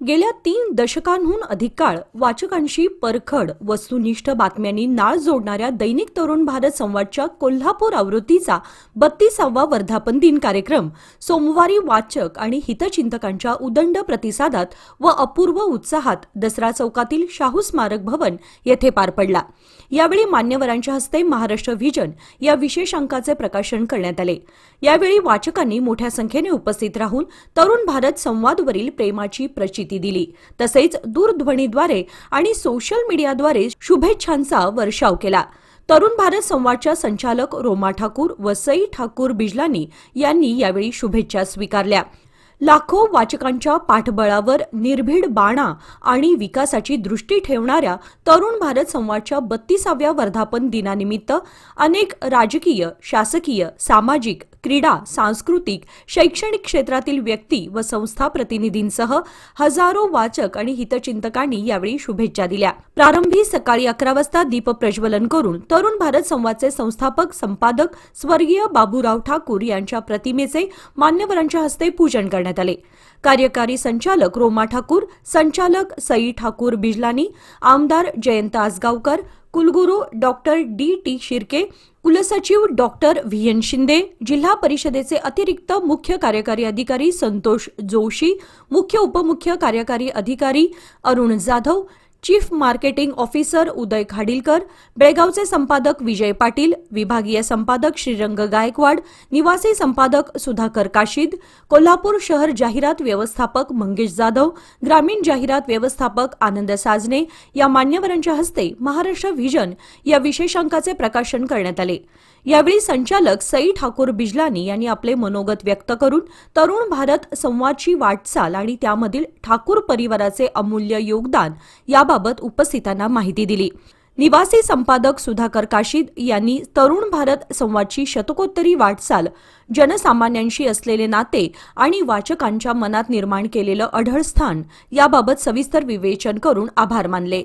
गेल्या तीन दशकांहून अधिक काळ वाचकांशी परखड वस्तुनिष्ठ बातम्यांनी नाळ जोडणाऱ्या दैनिक तरुण भारत संवादच्या कोल्हापूर आवृत्तीचा बत्तीसावा वर्धापन दिन कार्यक्रम सोमवारी वाचक आणि हितचिंतकांच्या उदंड प्रतिसादात व अपूर्व उत्साहात दसरा चौकातील शाहू स्मारक भवन येथे पार पडला. यावेळी मान्यवरांच्या हस्ते महाराष्ट्र व्हिजन या विशेषांकाचे प्रकाशन करण्यात आले. यावेळी वाचकांनी मोठ्या संख्येने उपस्थित राहून तरुण भारत संवादवरील प्रेमाची प्रचिती दिली. तसेच दूरध्वनीद्वारे आणि सोशल मीडियाद्वारे शुभेच्छांचा वर्षाव केला. तरुण भारत संवादच्या संचालक रोमा ठाकूर व सई ठाकूर बिजलानी यांनी यावेळी शुभेच्छा स्वीकारल्या. लाखो वाचकांच्या पाठबळावर निर्भीड बाणा आणि विकासाची दृष्टी ठेवणाऱ्या तरुण भारत संवादच्या बत्तीसाव्या वर्धापन दिनानिमित्त अनेक राजकीय शासकीय सामाजिक क्रीडा सांस्कृतिक शैक्षणिक क्षेत्रातील व्यक्ती व संस्था प्रतिनिधींसह हजारो वाचक आणि हितचिंतकांनी यावेळी शुभेच्छा दिल्या. प्रारंभी सकाळी अकरा वाजता दीप प्रज्वलन करून तरुण भारत संवादचे संस्थापक संपादक स्वर्गीय बाबूराव ठाकूर यांच्या प्रतिमेचे मान्यवरांच्या हस्ते पूजन करण्यात आले. कार्यकारी संचालक रोमा ठाकूर संचालक सई ठाकूर बिजलानी आमदार जयंत आसगावकर कुलगुरू डॉक्टर डी टी शिर्के कुलसचिव डॉक्टर व्ही एन शिंदे जिल्हा परिषदेचे अतिरिक्त मुख्य कार्यकारी अधिकारी संतोष जोशी मुख्य उपमुख्य कार्यकारी अधिकारी Arun Jadhav chief marketing officer Uday Khadilkar बेळगावचे संपादक विजय पाटील विभागीय संपादक श्रीरंग गायकवाड निवासी संपादक सुधाकर काशीद कोल्हापूर शहर जाहिरात व्यवस्थापक मंगेश जाधव ग्रामीण जाहिरात व्यवस्थापक आनंद साजने या मान्यवरांच्या हस्ते महाराष्ट्र व्हिजन या विशेषांकाचे प्रकाशन करण्यात आले. यावेळी संचालक सई ठाकूर बिजलानी यांनी आपले मनोगत व्यक्त करून तरुण भारत संवादची वाटचाल आणि त्यामधील ठाकूर परिवाराचे अमूल्य योगदान याबाबत उपस्थितांना माहिती दिली. निवासी संपादक सुधाकर काशीद यांनी तरुण भारत संवादची शतकोत्तरी वाटचाल जनसामान्यांशी असलेले नाते आणि वाचकांच्या मनात निर्माण केलेलं अढळ स्थान याबाबत सविस्तर विवेचन करून आभार मानले.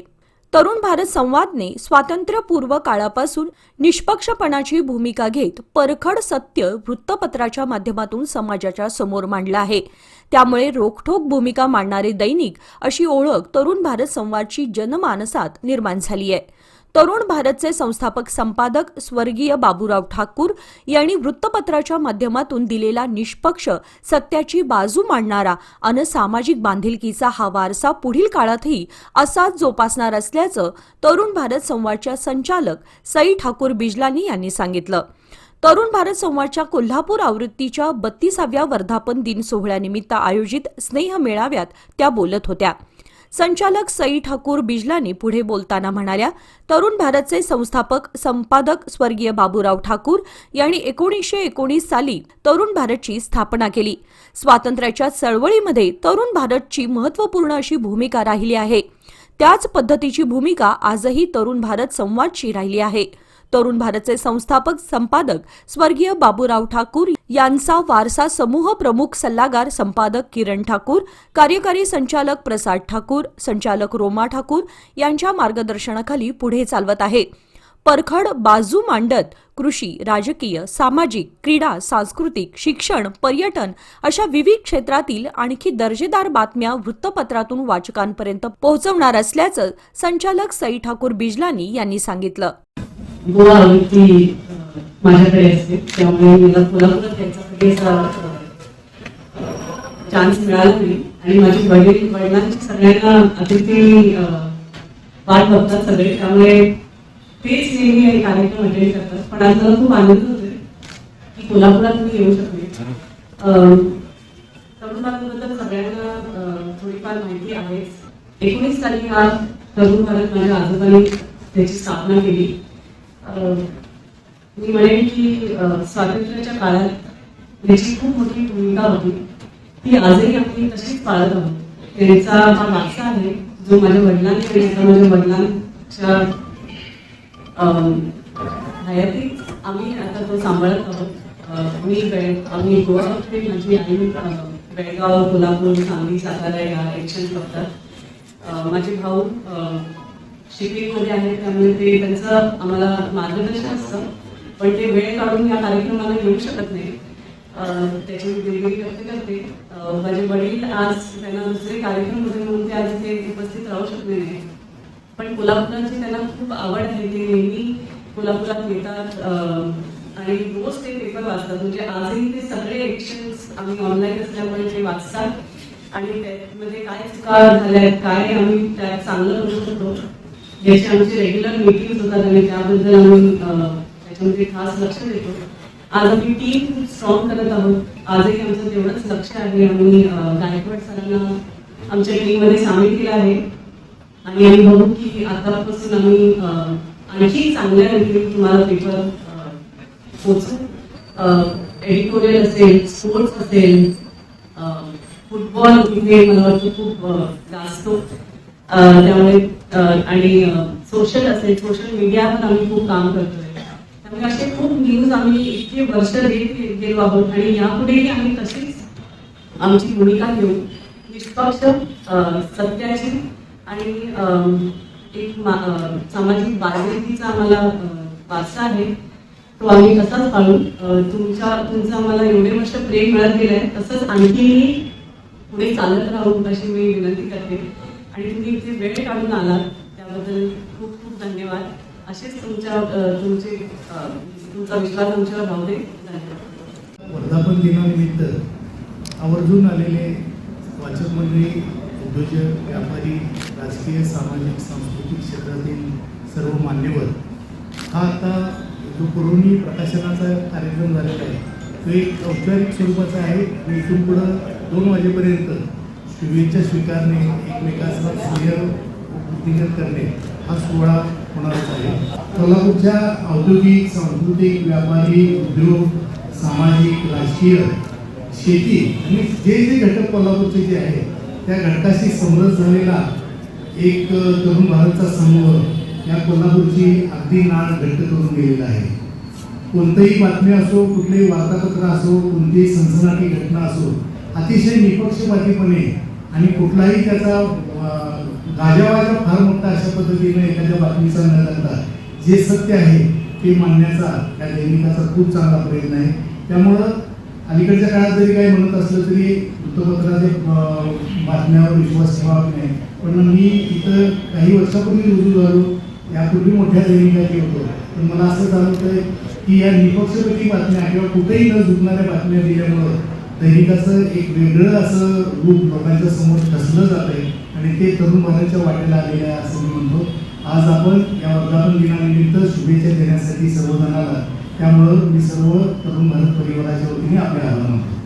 तरुण भारत संवादने स्वातंत्र्यपूर्व काळापासून निष्पक्षपणाची भूमिका घेत परखड सत्य वृत्तपत्राच्या माध्यमातून समाजाच्या समोर मांडलं आहे. त्यामुळे रोखठोक भूमिका मांडणारे दैनिक अशी ओळख तरुण भारत संवादची जनमानसात निर्माण झाली आहे. तरुण भारतचे संस्थापक संपादक स्वर्गीय बाबूराव ठाकूर यांनी वृत्तपत्राच्या माध्यमातून दिलेला निष्पक्ष सत्याची बाजू मांडणारा अन सामाजिक बांधिलकीचा हा वारसा पुढील काळातही असाच जोपासणार असल्याचं तरुण भारत संवादच्या संचालक सई ठाकूर बिजलानी यांनी सांगितलं. तरुण भारत संवादच्या कोल्हापूर आवृत्तीच्या बत्तीसाव्या वर्धापन दिन सोहळ्यानिमित्त आयोजित स्नेह मेळाव्यात त्या बोलत होत्या. संचालक सई ठाकूर बिजलानी पुढे बोलताना म्हणाल्या तरुण भारतचे संस्थापक संपादक स्वर्गीय बाबूराव ठाकूर यांनी एकोणीसशे एकोणीस साली तरुण भारतची स्थापना केली. स्वातंत्र्याच्या चळवळीमध्ये तरुण भारतची महत्त्वपूर्ण अशी भूमिका राहिली आहे. त्याच पद्धतीची भूमिका आजही तरुण भारत संवादची राहिली आहे. तरुण भारतचे संस्थापक संपादक स्वर्गीय बाबूराव ठाकूर यांचा वारसा समूह प्रमुख सल्लागार संपादक किरण ठाकूर कार्यकारी संचालक प्रसाद ठाकूर संचालक रोमा ठाकूर यांच्या मार्गदर्शनाखाली पुढे चालवत आहे. परखड बाजू मांडत कृषी राजकीय सामाजिक क्रीडा सांस्कृतिक शिक्षण पर्यटन अशा विविध क्षेत्रातील आणखी दर्जेदार बातम्या वृत्तपत्रातून वाचकांपर्यंत पोहोचवणार असल्याचं संचालक सई ठाकूर बिजलानी यांनी सांगितलं. गोवा आवृत्ती माझ्याकडे असते. त्यामुळे मला कोल्हापुरात यायचा कधी चान्स मिळाला नाही. आणि माझी वडील वडिलांची सगळ्यांना अतिथी अं, वाट बघतात सगळे. त्यामुळे तेच नेहमी कार्यक्रम अटेंड करतात. पण आज मला खूप आनंद होतोय की कोल्हापुरात मी येऊ शकले. अं, तरुण सगळ्यांना थोडीफार माहिती आहे एकोणीस साली हा तरुण भारत माझ्या आजोबांनी त्याची स्थापना केली. मी म्हणेन की स्वातंत्र्याच्या काळात त्याची खूप मोठी भूमिका होती. ती आजही आम्ही तशीच पाळत आहोत. त्यांचा हा वारसा आहे जो माझ्या वडिलांनी माझ्या वडिलांच्या हयातीत आम्ही आता तो सांभाळत आहोत. मी बेळ आम्ही गोवा होते माझी आई बेळगाव कोल्हापूर सांगली सातारा या एक्शन करतात. माझे भाऊ अं, शिपिंगमध्ये आहेत त्यामुळे ते त्यांचं आम्हाला मार्गदर्शन असतं. पण ते वेळ काढून या कार्यक्रमाला येऊ शकत नाही. त्याची मी दिलगिरी व्यक्त करते. माझे वडील आज त्यांना दुसरे कार्यक्रम होते म्हणून ते आज इथे उपस्थित राहू शकले नाही. पण कोल्हापुराची त्यांना खूप आवड आहे. ते नेहमी कोल्हापुरात येतात आणि रोज ते पेपर वाचतात. म्हणजे आजही ते सगळे एक्शन्स आम्ही ऑनलाईन असल्यामुळे ते वाचतात. आणि त्यामध्ये काय चुका झाल्या आहेत काय आम्ही त्यात चांगलं करू शकतो? याचे आमचे रेग्युलर मीटिंग होतात आणि त्याबद्दल आम्ही त्याच्यामध्ये खास लक्ष देतो. आज आम्ही टीम खूप स्ट्रॉंग करत आहोत. आजही आमचं तेवढंच लक्ष आहे आम्ही गायकवाड सरांना आमच्या टीममध्ये सामील केलं आहे. आणि आम्ही बघू की आतापासून आम्ही आणखी चांगल्या रीतीने तुम्हाला पेपर पोचू एडिटोरियल असेल स्पोर्ट्स असेल फुटबॉल इथे मला वाटतं खूप जास्त. त्यामुळे आणि सोशल असेल सोशल मीडियावर आम्ही खूप काम करतोय. त्यामुळे असे खूप न्यूज आम्ही इतके वर्ष देत गेलो आहोत आणि यापुढेही आम्ही तशीच आमची भूमिका घेऊ. निष्पक्ष सत्याची आणि अं, एक सामाजिक बांधिलकीचा आम्हाला वारसा आहे. तो आम्ही तसाच पाळून तुमच्या तुमचं आम्हाला एवढे वर्ष प्रेम मिळत गेलंय तसंच आणखीही पुढे चालत राहू अशी मी विनंती करते. आणि तुम्ही इथे वेळ काढून आलात त्याबद्दल खूप खूप धन्यवाद. असेच तुमच्या तुमचे तुमचा विश्वास आमच्यावर राहू दे. वर्धापन दिनानिमित्त आवर्जून आलेले वाचक मंडळी उद्योजक व्यापारी राजकीय सामाजिक सांस्कृतिक क्षेत्रातील सर्व मान्यवर हा आता जो पुरवणी प्रकाशनाचा कार्यक्रम झालेला आहे तो एक औपचारिक स्वरूपाचा आहे. आणि इथून पुढं दोन वाजेपर्यंत शुभेच्छा स्वीकारणे एकमेकांचा स्नेह वृद्धिंगत करणे हा सोहळा होणारच आहे. कोल्हापूरच्या औद्योगिक सांस्कृतिक व्यापारी उद्योग सामाजिक राजकीय शेती आणि जे जे घटक कोल्हापूरचे जे आहे त्या घटकाशी समरस झालेला एक तरुण भारतचा समूह या कोल्हापूरची अगदी नाळ घट्ट करून गेलेला आहे. कोणतंही बातमी असो कुठलेही वार्तापत्र असो कोणतीही सनसनाटी घटना असो अतिशय निपक्षपातीपणे आणि कुठलाही त्याचा गाजावाजा फार मोठा अशा पद्धतीने एखाद्या बातमीचा न करता जे सत्य आहे ते मांडण्याचा त्या दैनिकाचा खूप चांगला प्रयत्न आहे. त्यामुळं अलीकडच्या काळात जरी काही म्हणत असलं तरी वृत्तपत्राचे बातम्यावर विश्वास ठेवावा नाही. पण मी इथं काही वर्षापूर्वी रुजू झालो यापूर्वी मोठ्या दैनिकाची होतो. पण मला असं जाणवतंय की या निपक्षपती बातम्या किंवा कुठेही न झुकणाऱ्या बातम्या दिल्यामुळं दैनिकाचं एक वेगळं असं रूप लोकांच्या समोर ठसलं जात आहे आणि ते तरुण भारताच्या वाटेला आलेलं आहे असं मी म्हणतो. आज आपण या वर्धापन दिनानिमित्त शुभेच्छा देण्यासाठी सर्वजण आला. त्यामुळं मी सर्व तरुण भारत परिवाराच्या वतीने आपले आभार मानतो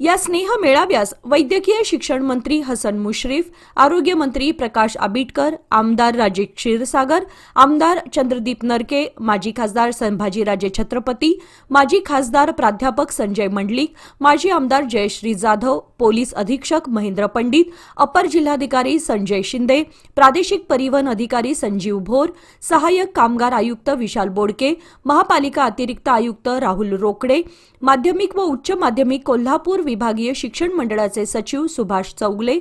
या स्नेह मेळाव्यास वैद्यकीय शिक्षण मंत्री हसन मुश्रीफ आरोग्य मंत्री प्रकाश आबिटकर आमदार राजे क्षीरसागर आमदार चंद्रदीप नरके माजी खासदार संभाजीराजे छत्रपती माजी खासदार प्राध्यापक संजय मंडलिक माजी आमदार जयश्री जाधव पोलीस अधीक्षक महेंद्र पंडित अपर जिल्हाधिकारी संजय शिंदे प्रादेशिक परिवहन अधिकारी संजीव भोर सहाय्यक कामगार आयुक्त विशाल बोडके महापालिका अतिरिक्त आयुक्त राहुल रोकडे माध्यमिक व उच्च माध्यमिक कोल्हापूर विभागीय शिक्षण मंडळाचे सचिव सुभाष चौगले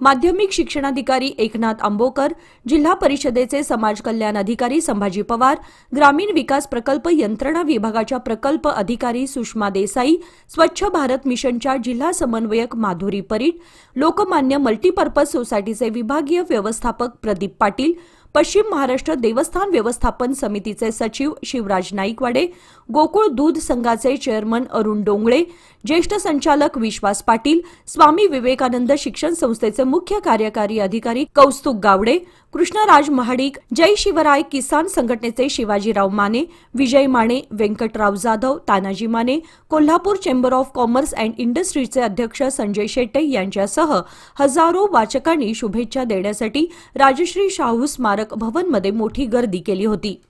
माध्यमिक शिक्षणाधिकारी एकनाथ आंबोकर जिल्हा परिषदेचे समाज कल्याण अधिकारी संभाजी पवार ग्रामीण विकास प्रकल्प यंत्रणा विभागाच्या प्रकल्प अधिकारी सुषमा देसाई स्वच्छ भारत मिशनच्या जिल्हा समन्वयक माधुरी परीट लोकमान्य मल्टीपर्पज सोसायटीचे विभागीय व्यवस्थापक प्रदीप पाटील पश्चिम महाराष्ट्र देवस्थान व्यवस्थापन समितीचे सचिव शिवराज नाईकवाडे गोकुळ दूध संघाचे चेअरमन अरुण डोंगळे ज्येष्ठ संचालक विश्वास पाटील स्वामी विवेकानंद शिक्षण संस्थेचे मुख्य कार्यकारी अधिकारी कौस्तुभ गावडे कृष्णराज महाडिक जय शिवराय किसान संघटनेचे Shivajirao Mane Vijay Mane Venkatrao Jadhav Tanaji Mane Kolhapur chamber of commerce and इंडस्ट्रीचे अध्यक्ष संजय शेट्टे यांच्यासह हजारो वाचकांनी शुभेच्छा देण्यासाठी राजश्री शाहू स्मारक भवनमध्ये मोठी गर्दी केली होती.